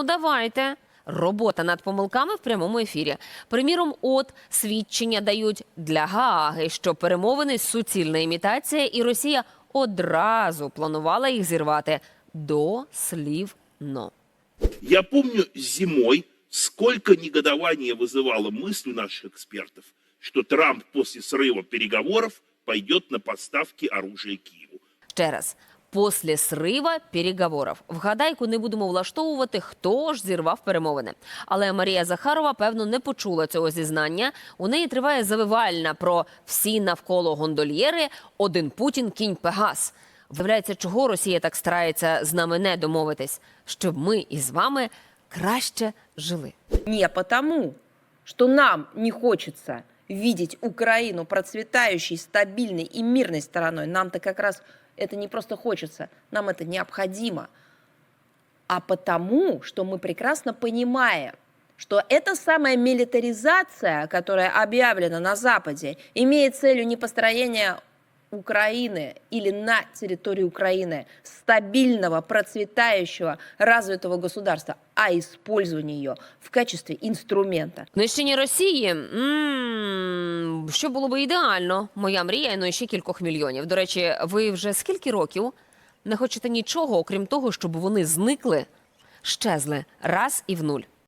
ну давайте. Робота над помилками в прямому ефірі. Приміром, от свідчення дають для Гааги, що перемовини суцільна імітація, і Росія одразу планувала їх зірвати дослівно. Я помню зимой, сколько негодования вызывала мысль у наших экспертов, что Трамп после срыва переговоров пойдет на поставки оружия Киеву. Ще раз. Після срива переговорів. Вгадайку не будемо влаштовувати, хто ж зірвав перемовини. Але Марія Захарова, певно, не почула цього зізнання. У неї триває завивальна про всі навколо гондольєри, один Путін, кінь Пегас. Виявляється, чого Росія так старається з нами не домовитись, щоб ми із вами краще жили. Не потому, что нам не хочется видеть Украину процветающей, стабильной и мирной стороной. Нам-то как раз это не просто хочется, нам это необходимо. А потому, что мы прекрасно понимаем, что эта самая милитаризация, которая объявлена на Западе, имеет целью не построение Украины или на территории Украины стабильного, процветающего, развитого государства, а использование ее в качестве инструмента. Нищення Росії м, що було би ідеально. Моя мрія, ну і ще кількох мільйонів. До речі, ви вже скільки років не хочете нічого, окрім того, щоб вони зникли, щезли раз і в нуль.